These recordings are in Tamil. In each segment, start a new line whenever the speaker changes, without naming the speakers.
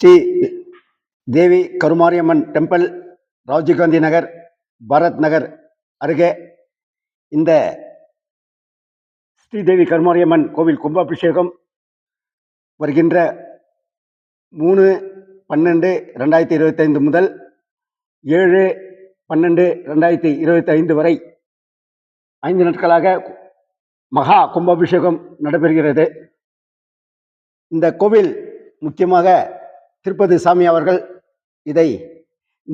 ஸ்ரீ தேவி கருமாரியம்மன் டெம்பிள் ராஜீவ்காந்தி நகர் பாரத் நகர் அருகே இந்த ஸ்ரீதேவி கருமாரியம்மன் கோவில் கும்பாபிஷேகம் வருகின்ற மூணு பன்னெண்டு ரெண்டாயிரத்தி இருபத்தைந்து முதல் ஏழு பன்னெண்டு ரெண்டாயிரத்தி இருபத்தைந்து வரை ஐந்து நாட்களாக மகா கும்பாபிஷேகம் நடைபெறுகிறது. இந்த கோவில் முக்கியமாக திருப்பதி சாமி அவர்கள் இதை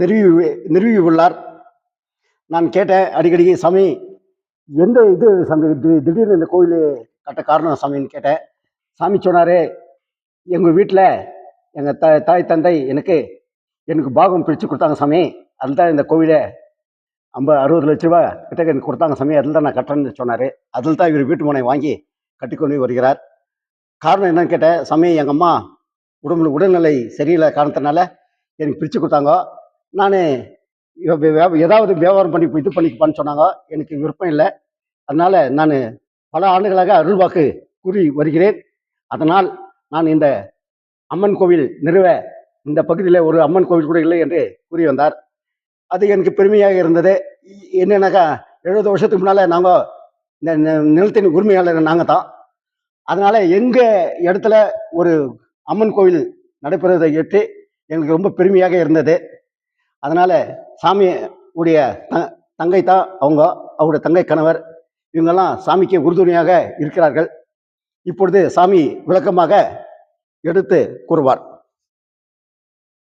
நிறுவி நிறுவியுள்ளார். நான் கேட்டேன் அடிக்கடி சாமி எந்த இது சாமி? திடீர்னு இந்த கோயில் கட்ட காரணம் சாமின்னு கேட்டேன். சாமி சொன்னார் எங்கள் வீட்டில் எங்கள் த தாய் தந்தை எனக்கு எனக்கு பாகம் பிரித்து கொடுத்தாங்க சாமி. அதில் தான் இந்த கோவிலை ஐம்பது அறுபது லட்ச ரூபா கிட்ட எனக்கு கொடுத்தாங்க சாமி. அதில் தான் நான் கட்டுறேன்னு சொன்னார். அதில் தான் இவர் வீட்டு மனை வாங்கி கட்டிக்கொண்டு வருகிறார். காரணம் என்னன்னு கேட்டேன். சாமி எங்கள் அம்மா உடம்புல உடல்நிலை சரியில்லை காரணத்தினால எனக்கு பிரித்து கொடுத்தாங்க. நான் ஏதாவது வியாபாரம் பண்ணி இது பண்ணிக்கப்பான்னு சொன்னாங்க. எனக்கு விருப்பம் இல்லை. அதனால் நான் பல ஆண்டுகளாக அருள்வாக்கு கூறி வருகிறேன். அதனால் நான் இந்த அம்மன் கோவில் நிறுவ இந்த பகுதியில் ஒரு அம்மன் கோவில் கூட இல்லை என்று கூறி வந்தார். அது எனக்கு பெருமையாக இருந்தது. இ- எழுபது வருஷத்துக்கு முன்னால் நாங்கள் இந்த நிலத்தின் உரிமையாளர் நாங்கள் தான் அதனால் எங்கள் இடத்துல ஒரு அம்மன் கோவில் நடைபெறுவதை எட்டு எங்களுக்கு ரொம்ப பெருமையாக இருந்தது. அதனால் சாமி உடைய த தங்கை தான் அவங்க அவருடைய தங்கை கணவர் இவங்கெல்லாம் சாமிக்கு உறுதுணையாக இருக்கிறார்கள். இப்பொழுது சாமி விளக்கமாக எடுத்து கூறுவார்.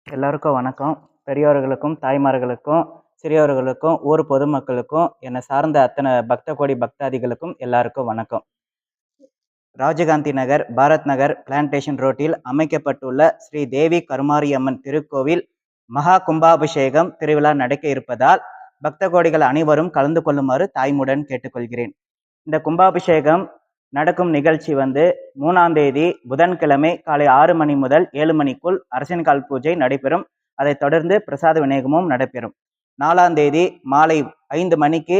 எல்லாருக்கும் வணக்கம். பெரியவர்களுக்கும் தாய்மார்களுக்கும் சிறியவர்களுக்கும் ஊர் பொதுமக்களுக்கும் என்னை சார்ந்த அத்தனை பக்த கோடி பக்தாதிகளுக்கும் எல்லாருக்கும் வணக்கம். ராஜகாந்தி நகர் பாரத் நகர் பிளான்டேஷன் ரோட்டில் அமைக்கப்பட்டுள்ள ஸ்ரீ தேவி கருமாரியம்மன் திருக்கோவில் மகா கும்பாபிஷேகம் திருவிழா நடக்க இருப்பதால் பக்த கோடிகள் அனைவரும் கலந்து கொள்ளுமாறு தாய்முடன் கேட்டுக்கொள்கிறேன். இந்த கும்பாபிஷேகம் நடக்கும் நிகழ்ச்சி வந்து மூணாம் தேதி புதன்கிழமை காலை ஆறு மணி முதல் ஏழு மணிக்குள் அரசின்கால் பூஜை நடைபெறும். அதைத் தொடர்ந்து பிரசாத விநியோகமும் நடைபெறும். நாலாம் தேதி மாலை ஐந்து மணிக்கு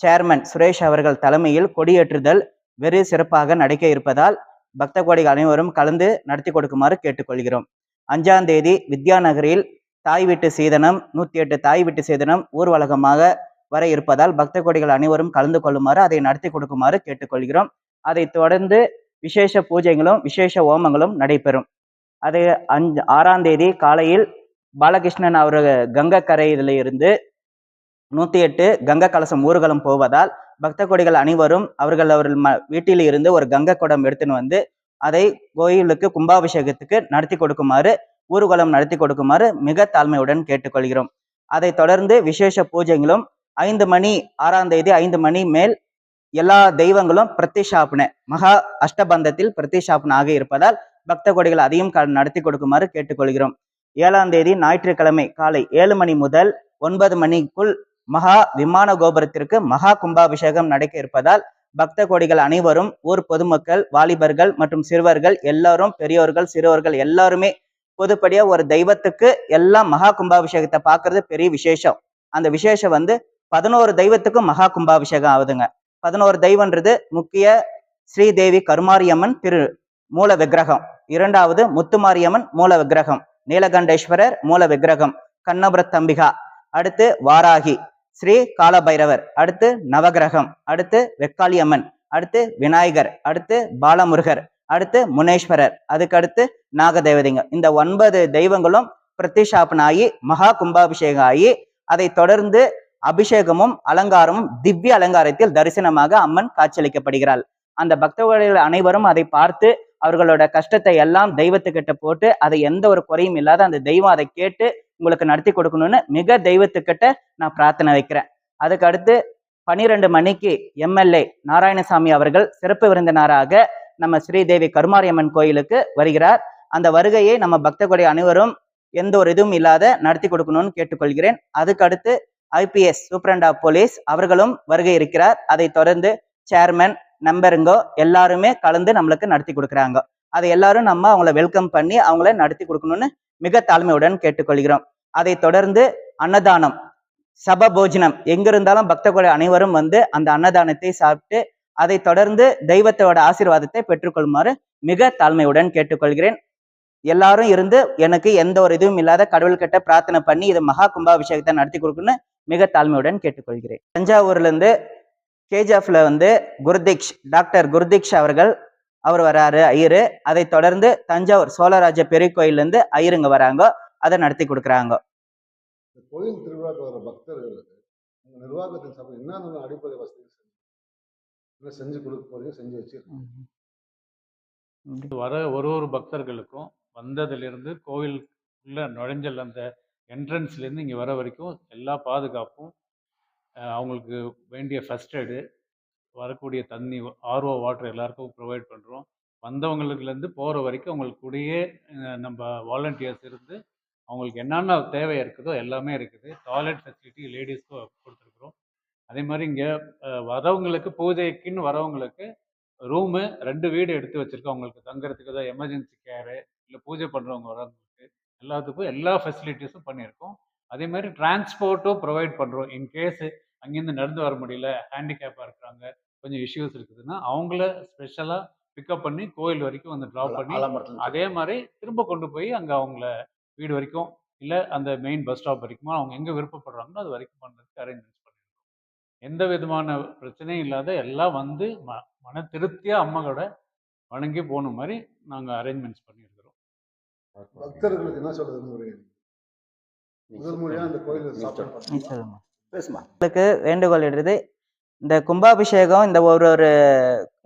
சேர்மன் சுரேஷ் அவர்கள் தலைமையில் கொடியேற்றுதல் வெறு சிறப்பாக நடக்க இருப்பதால் பக்த கோடிகள் அனைவரும் கலந்து நடத்தி கொடுக்குமாறு கேட்டுக்கொள்கிறோம். அஞ்சாம் தேதி வித்யாநகரில் தாய் வீட்டு சீதனம் நூற்றி எட்டு தாய் வீட்டு சீதனம் ஊர்வலகமாக வர இருப்பதால் பக்த கோடிகள் அனைவரும் கலந்து கொள்ளுமாறு அதை நடத்தி கொடுக்குமாறு கேட்டுக்கொள்கிறோம். அதை தொடர்ந்து விசேஷ பூஜைகளும் விசேஷ ஓமங்களும் நடைபெறும். அது அஞ்சு ஆறாம் தேதி காலையில் பாலகிருஷ்ணன் அவர் கங்கக்கரையிலிருந்து நூற்றி எட்டு கங்க கலசம் ஊர்வலம் போவதால் பக்த கொடிகள் அனைவரும் அவர்கள் அவர்கள் ம வீட்டில் இருந்து ஒரு கங்கை குடம் எடுத்துன்னு வந்து அதை கோயிலுக்கு கும்பாபிஷேகத்துக்கு நடத்தி கொடுக்குமாறு ஊர்வலம் நடத்தி கொடுக்குமாறு மிக தாழ்மையுடன் கேட்டுக்கொள்கிறோம். அதை தொடர்ந்து விசேஷ பூஜைகளும் ஐந்து மணி ஆறாம் தேதி ஐந்து மணி மேல் எல்லா தெய்வங்களும் பிரதிஷ்டாபனை மகா அஷ்டபந்தத்தில் பிரதிஷ்டாபனை ஆக இருப்பதால் பக்த கொடிகள் அதையும் க- நடத்தி கொடுக்குமாறு கேட்டுக்கொள்கிறோம். ஏழாம் தேதி ஞாயிற்றுக்கிழமை காலை ஏழு மணி முதல் ஒன்பது மணிக்குள் மகா விமான கோபுரத்திற்கு மகா கும்பாபிஷேகம் நடக்க இருப்பதால் பக்த கோடிகள் அனைவரும் ஊர் பொதுமக்கள் வாலிபர்கள் மற்றும் சிறுவர்கள் எல்லாரும் பெரியோர்கள் சிறுவர்கள் எல்லாருமே பொதுப்படியா ஒரு தெய்வத்துக்கு எல்லாம் மகா கும்பாபிஷேகத்தை பார்க்கறது பெரிய விசேஷம். அந்த விசேஷம் வந்து பதினோரு தெய்வத்துக்கும் மகா கும்பாபிஷேகம் ஆகுதுங்க. பதினோரு தெய்வன்றது முக்கிய ஸ்ரீதேவி கருமாரியம்மன் திரு மூல விக்கிரகம். இரண்டாவது முத்துமாரியம்மன் மூல விக்கிரகம். நீலகண்டேஸ்வரர் மூல விக்கிரகம். கண்ணபுரத்தம்பிகா அடுத்து வாராகி. ஸ்ரீ காலபைரவர் அடுத்து நவகிரகம் அடுத்து வெக்காளியம்மன் அடுத்து விநாயகர் அடுத்து பாலமுருகர் அடுத்து முனேஸ்வரர் அதுக்கு அடுத்து நாகதேவதைங்க. இந்த ஒன்பது தெய்வங்களும் பிரத்திஷாபனாகி ஆகி மகா கும்பாபிஷேகம் ஆகி அதை தொடர்ந்து அபிஷேகமும் அலங்காரமும் திவ்ய அலங்காரத்தில் தரிசனமாக அம்மன் காட்சியளிக்கப்படுகிறாள். அந்த பக்தர்கள் அனைவரும் அதை பார்த்து அவர்களோட கஷ்டத்தை எல்லாம் தெய்வத்துக்கிட்ட போட்டு அதை எந்த ஒரு குறையும் இல்லாத அந்த தெய்வம் அதை கேட்டு உங்களுக்கு நடத்தி கொடுக்கணும்னு மிக தெய்வத்துக்கிட்ட நான் பிரார்த்தனை வைக்கிறேன். அதுக்கு அடுத்து பனிரெண்டு மணிக்கு எம்எல்ஏ நாராயணசாமி அவர்கள் சிறப்பு விருந்தினராக நம்ம ஸ்ரீதேவி கருமாரியம்மன் கோயிலுக்கு வருகிறார். அந்த வருகையை நம்ம பக்தகுடைய அனைவரும் எந்த ஒரு இதுவும் இல்லாத நடத்தி கொடுக்கணும்னு கேட்டுக்கொள்கிறேன். அதுக்கு அடுத்து ஐபிஎஸ் சூப்பரண்ட் ஆஃப் போலீஸ் அவர்களும் வருகை இருக்கிறார். அதை தொடர்ந்து சேர்மன் நம்பருங்கோ எல்லாருமே கலந்து நம்மளுக்கு நடத்தி கொடுக்குறாங்க. அதை எல்லாரும் நம்ம அவங்கள வெல்கம் பண்ணி அவங்கள நடத்தி கொடுக்கணும்னு மிக தாழ்மையுடன் கேட்டுக்கொள்கிறோம். அதை தொடர்ந்து அன்னதானம் சப போஜனம் எங்கிருந்தாலும் பக்தர்கள் அனைவரும் வந்து அந்த அன்னதானத்தை சாப்பிட்டு அதை தொடர்ந்து தெய்வத்தோட ஆசீர்வாதத்தை பெற்றுக்கொள்ளுமாறு மிக தாழ்மையுடன் கேட்டுக்கொள்கிறேன். எல்லாரும் இருந்து எனக்கு எந்த ஒரு இதுவும் இல்லாத கடவுள்கிட்ட பிரார்த்தனை பண்ணி இது மகா கும்பாபிஷேகத்தை நடத்தி கொடுக்கணும்னு மிக தாழ்மையுடன் கேட்டுக்கொள்கிறேன். தஞ்சாவூர்ல இருந்து கேஜிஎஃப்ல வந்து குருதீக்ஷ் டாக்டர் குருதீக்ஷ் அவர்கள் அவர் வராரு ஐயரு. அதை தொடர்ந்து தஞ்சாவூர் சோழராஜ பெரிய கோயில்ல இருந்து ஐயருங்க வராங்க. அதை நடத்தி கொடுக்குறாங்க.
இந்த கோயில் திருவிழாக்கு வர பக்தர்களுக்கு நிர்வாகத்தின் சார்பில் என்னென்ன அடிப்படை வசதி செஞ்சு கொடுக்க போறீங்க செஞ்சு வச்சிருக்கீங்க?
வர ஒரு ஒரு பக்தர்களுக்கும் வந்ததிலிருந்து கோவில் உள்ள நுழைஞ்சல் அந்த என்ட்ரன்ஸ்லேருந்து இங்கே வர வரைக்கும் எல்லா பாதுகாப்பும் அவங்களுக்கு வேண்டிய ஃபஸ்ட் எய்டு வரக்கூடிய தண்ணி ஆர்ஓ வாட்டர் எல்லாருக்கும் ப்ரொவைட் பண்ணுறோம் வந்தவங்களுக்குலேருந்து போகிற வரைக்கும் அவங்களுக்கு கூடயே நம்ம வாலண்டியர்ஸ் இருந்து அவங்களுக்கு என்னென்ன தேவை இருக்குதோ எல்லாமே இருக்குது. டாய்லெட் ஃபெசிலிட்டி லேடிஸ்க்கும் கொடுத்துருக்குறோம். அதே மாதிரி இங்கே வரவங்களுக்கு பூஜைக்குன்னு வரவங்களுக்கு ரூமு ரெண்டு வீடு எடுத்து வச்சுருக்கோம். அவங்களுக்கு தங்குறதுக்கு ஏதாவது எமர்ஜென்சி கேரு இல்லை பூஜை பண்ணுறவங்க வரவங்களுக்கு எல்லாத்துக்கும் எல்லா ஃபெசிலிட்டிஸும் பண்ணியிருக்கோம். அதே மாதிரி டிரான்ஸ்போர்ட்டும் ப்ரொவைட் பண்ணுறோம் இன்கேஸ் அங்கேருந்து நடந்து வர முடியல ஹேண்டிகேப்பாக இருக்கிறாங்க கொஞ்சம் இஷ்யூஸ் இருக்குதுன்னா அவங்கள ஸ்பெஷலாக பிக்கப் பண்ணி கோயில் வரைக்கும் வந்து ட்ராப் பண்ணி அதே மாதிரி திரும்ப கொண்டு போய் அங்கே அவங்கள வீடு வரைக்கும் இல்லை அந்த மெயின் பஸ் ஸ்டாப் வரைக்குமோ அவங்க எங்கே விருப்பப்படுறாங்களோ அது வரைக்கும் பண்ணுறதுக்கு அரேஞ்ச்மெண்ட்ஸ் பண்ணியிருக்கோம் எந்த விதமான பிரச்சனையும் இல்லாத எல்லாம் வந்து ம மன திருப்தியாக அம்மாவோட வணங்கி போன மாதிரி நாங்கள் அரேஞ்ச்மெண்ட்ஸ் பண்ணியிருக்கிறோம்
பக்தர்களுக்கு என்ன சொல்ல விரும்புறீங்க முதல் முறையா இந்த கோயிலில் சாப்பாடு
நீ
பண்ணீங்க.
சொல்லுமா
பேசுமா.
உங்களுக்கு வேண்டுகோள் இடுறது இந்த கும்பாபிஷேகம் இந்த ஒரு ஒரு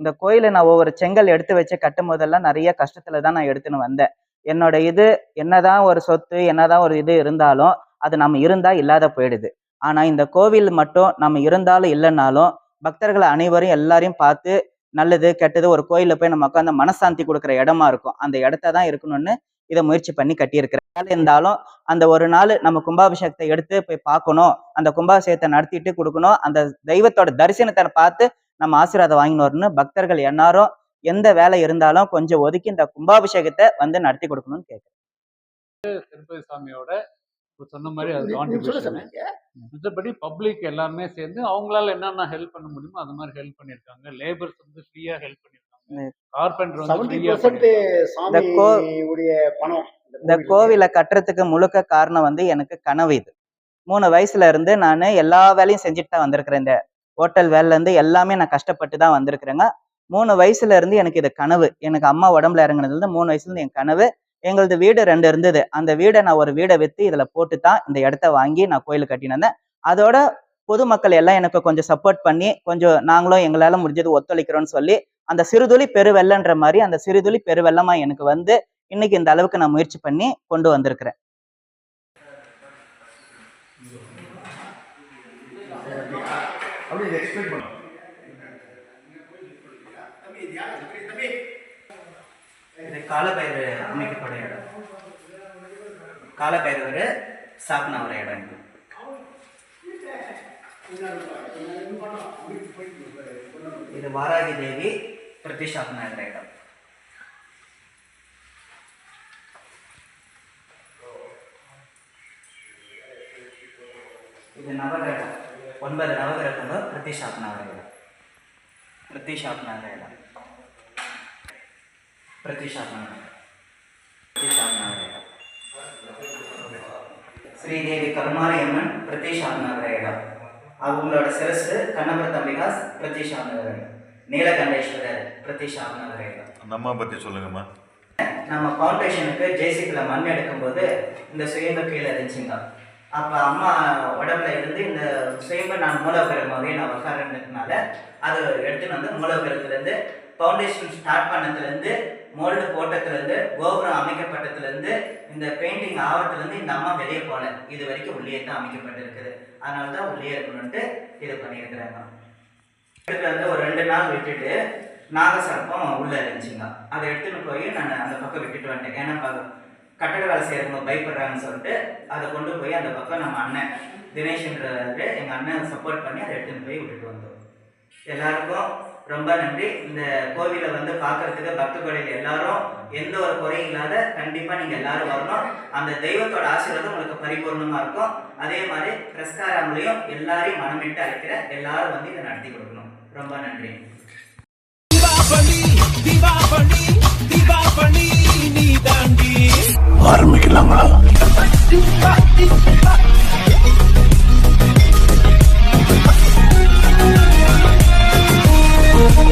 இந்த கோயிலை நான் ஒவ்வொரு செங்கல் எடுத்து வச்சு கட்டும் போதெல்லாம் நிறைய கஷ்டத்துல தான் நான் எடுத்துன்னு வந்தேன். என்னோட இது என்னதான் ஒரு சொத்து என்னதான் ஒரு இது இருந்தாலும் அது நம்ம இருந்தா இல்லாத போயிடுது. ஆனா இந்த கோவில் மட்டும் நம்ம இருந்தாலும் இல்லைன்னாலும் பக்தர்களை அனைவரும் எல்லாரையும் பார்த்து நல்லது கெட்டது ஒரு கோயிலில் போய் நம்ம உட்காந்து மனசாந்தி கொடுக்குற இடமா இருக்கும். அந்த இடத்த தான் இருக்கணும்னு இதை முயற்சி பண்ணி கட்டியிருக்கிறேன் வேலை இருந்தாலும் அந்த ஒரு நாள் நம்ம கும்பாபிஷேகத்தை எடுத்து போய் பார்க்கணும். அந்த கும்பாபிஷேகத்தை நடத்திட்டு கொடுக்கணும். அந்த தெய்வத்தோட தரிசனத்தை பார்த்து நம்ம ஆசீர்வாதம் வாங்கின்னு வரணும்னு பக்தர்கள் எல்லாரும் எந்த வேலை இருந்தாலும் கொஞ்சம் ஒதுக்கி இந்த கும்பாபிஷேகத்தை வந்து நடத்தி கொடுக்கணும்னு கேட்குறேன்.
திருப்பதி சாமியோட சொன்ன மாதிரி அது கான்ட்ரிபியூஷன். மற்றபடி பப்ளிக் எல்லாருமே சேர்ந்து அவங்களால என்னென்ன ஹெல்ப் பண்ண முடியுமோ அது மாதிரி ஹெல்ப் பண்ணியிருக்காங்க. லேபர்ஸ் வந்து ஃப்ரீயாக ஹெல்ப் பண்ணியிருக்காங்க. கார்பெண்டர் வந்து
70%
ஃப்ரீயாக பண்ணியிருக்காங்க
இந்த கோவிலை கட்டுறதுக்கு முழுக்க காரணம் வந்து எனக்கு கனவு இது. மூணு வயசுல இருந்து நான் எல்லா வேலையும் செஞ்சுட்டு தான் வந்திருக்கிறேன். இந்த ஹோட்டல் வேலைல இருந்து எல்லாமே நான் கஷ்டப்பட்டு தான் வந்திருக்கிறேங்க. மூணு வயசுல இருந்து எனக்கு இது கனவு. எனக்கு அம்மா உடம்புல இறங்குனதுல இருந்து மூணு வயசுல இருந்து என் கனவு. எங்களது வீடு ரெண்டு இருந்தது. அந்த வீடை நான் ஒரு வீடை வித்து இதுல போட்டு தான் இந்த இடத்த வாங்கி நான் கோயில் கட்டினேன் அதோட பொதுமக்கள் எல்லாம் எனக்கு கொஞ்சம் சப்போர்ட் பண்ணி கொஞ்சம் நாங்களும் எங்களால முடிஞ்சது ஒத்துழைக்கிறோம்னு சொல்லி அந்த சிறுதுளி பெருவெள்ளன்ற மாதிரி அந்த சிறுதுளி பெருவெள்ளமா எனக்கு வந்து இன்னைக்கு இந்த அளவுக்கு நான் முயற்சி பண்ணி கொண்டு வந்திருக்கிறேன். காலபைரவர் அமைக்கப்பட இடம். காலபைரவர் ஸ்தாபனாகிற இடம். இது இது வாராகி தேவி பிரதிஷ்டாபனாகிற இடம் இது நவகிரகம் ஒன்பது நவகிரகங்கள் பிரதிஷ்டாபனாகிற இடம் பிரதிஷ்டாபனாகிற இடம் பிரதிஷ்டாபனாகிற பிரதிஷ்டாபனாகிற இடம் ஸ்ரீதேவி கருமாரியம்மன் பிரதிஷ்டாபனாகிற இடம் அவங்களோட சிரசு கண்ணபுர தம்பிகாஸ் இடம் நீலகண்டேஸ்வரர் இடம்
அந்த அம்மா பற்றி சொல்லுங்கம்மா.
நம்ம ஃபவுண்டேஷனுக்கு ஜேசிபியில் மண் எடுக்கும்போது இந்த சுயம்பு கீழே இருந்துச்சுங்க. அப்போ அம்மா உடம்புல இருந்து இந்த சுயம்பு நான் மூலகரமாகவே நான் உட்காரதுனால அதை எடுத்துன்னு வந்து மூலகரத்துலேருந்து ஃபவுண்டேஷன் ஸ்டார்ட் பண்ணதுலேருந்து மோல்டு போட்டதுலேருந்து கோபுரம் அமைக்கப்பட்டதுலேருந்து இந்த பெயிண்டிங் ஆவறதுலேருந்து இந்த அம்மா வெளியே போகல. இது வரைக்கும் உள்ளே தான் அமைக்கப்பட்டிருக்குது. அதனால தான் உள்ளே இருக்கணும்ட்டு இது பண்ணியிருக்கிறாங்க. எடுத்துட்டு வந்து ஒரு ரெண்டு நாள் விட்டுட்டு நாகசர்ப்பம் உள்ளே இருந்துச்சுங்க. அதை எடுத்துன்னு போய் நான் அந்த பக்கம் விட்டுட்டு வந்துட்டேன். ஏன்னா கட்டட வேலை செய்யறவங்க பயப்படுறாங்கன்னு சொல்லிட்டு அதை கொண்டு போய் அந்த பக்கம் நம்ம அண்ணன் தினேஷ்ன்றவர் எங்கள் அண்ணன் சப்போர்ட் பண்ணி அதை எடுத்துன்னு போய் விட்டுட்டு வந்தோம். எல்லாருக்கும் ரொம்ப நன்றி. இந்த கோவிலை வந்து பார்க்கறதுக்கு பக்த கோடையில் எல்லாரும் எந்த ஒரு குறையும் இல்லாத கண்டிப்பாக நீங்கள் எல்லாரும் வரணும். அந்த தெய்வத்தோட ஆசீர்வாதம் உங்களுக்கு பரிபூர்ணமாக இருக்கும். அதே மாதிரி பிரஸ்காரங்களையும் எல்லாரையும் மனமிட்டு அழைக்கிற எல்லாரும் வந்து இதை நடத்தி கொடுக்கணும். ரொம்ப நன்றி.
தீபாவளி தீபாவளி தீபாவளி
பணி நீ தாண்டி
ஆரம்பிக்கலாங்களா